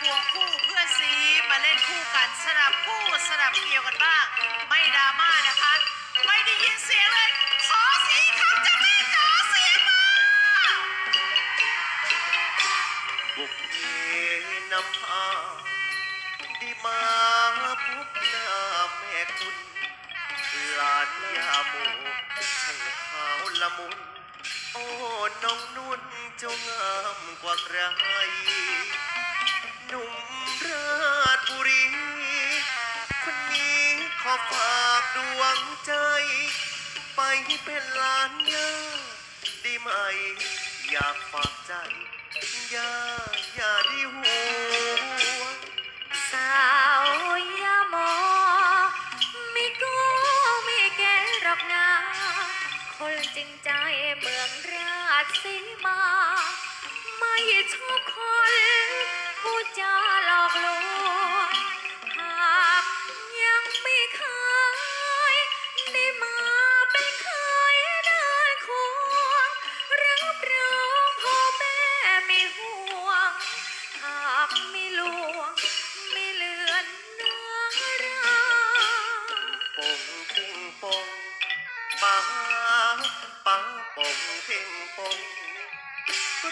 ควงคู่เพื่อนซีมาเล่นคู่กันสลับคู่สลับเกี่ยวกันบ้าง ไม่ดราม่านะคะ ไม่ได้ยินเสียงเลย ขอเสียงคำจะแม่จ๋าเสียงมาบุกเพนำพาได้มาพบหน้าแม่คุณหลานยาโมช่างขาวละมุน โอ้ น้องนุ่นเจ้างามกว่าใคร หนุ่มราชบุรี คนนี้ขอฝากดวงใจ ไปเป็นหลานยาได้ไหม อยากฝากใจอย่าอย่าได้ห่วงสาวยาโมไม่กู้ไม่แก่หรอกนะ คนจริงใจเมืองราชสีมา ป้าป้าปงพิงปง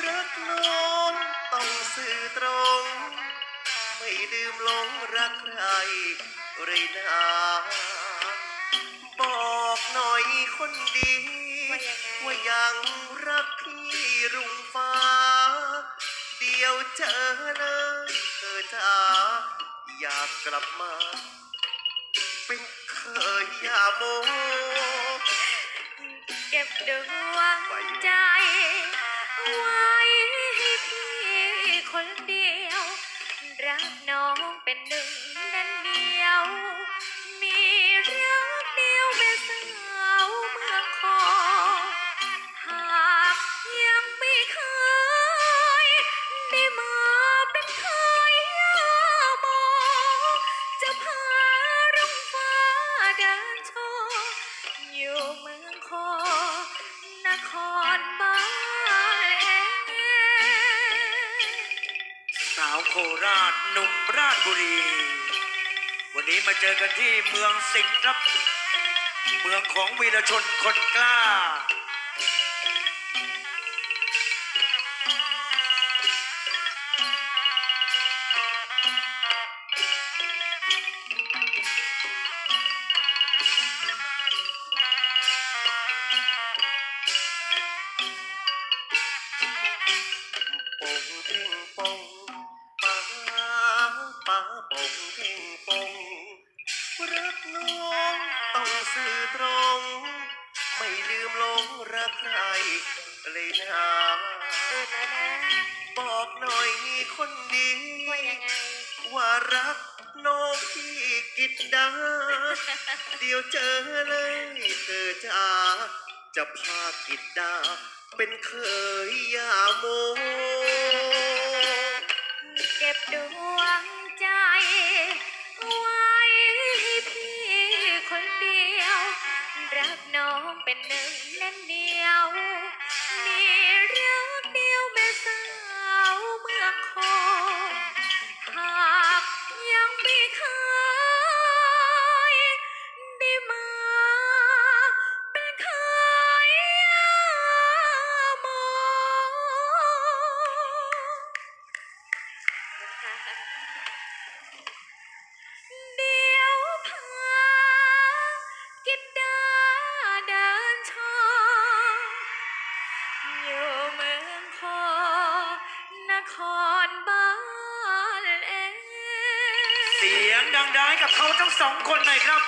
รักน้องต้องสื่อตรง ไม่ดื่มหลงรักใครเลยนะบอกหน่อยคนดี ว่ายังไงว่างรักพี่รุ่งฟ้า เดียวเจอเลยเธอจ๋าอยากกลับมา เป็นเคยยาโม ก็บดวงใจ ไว้ให้พี่คนเดียว รักน้องเป็นหนึ่งนั้นเดียว มีรักเดียวเป็นสาวเมืองคอหากยังไม่เคยได้มาเป็นเคยยามองจะพารุ่งฟ้าเดินโชว์อยู่เมืองคอ ครบ้านเอสาวโคราชหนุ่มราชบุรี วันนี้มาเจอกันที่เมืองสิงห์ครับ เมืองของวีรชนคนกล้าื่อตรง ไม่ลืมหลงรักใครเลยนะเกิดแล้วนะบอกหน่อยคนดีว่ายังไงว่ารักน้องพี่กิดดา เดี๋ยวเจอเลยเธอจ้าจะพากิดดา เป็นเคยยาโม เป็นหนึ่งแน่นเดียวมี อยู่เมืองคอนครบ้านเอง เสียงดังๆให้กับเขาทั้งสองคนหน่อยครับ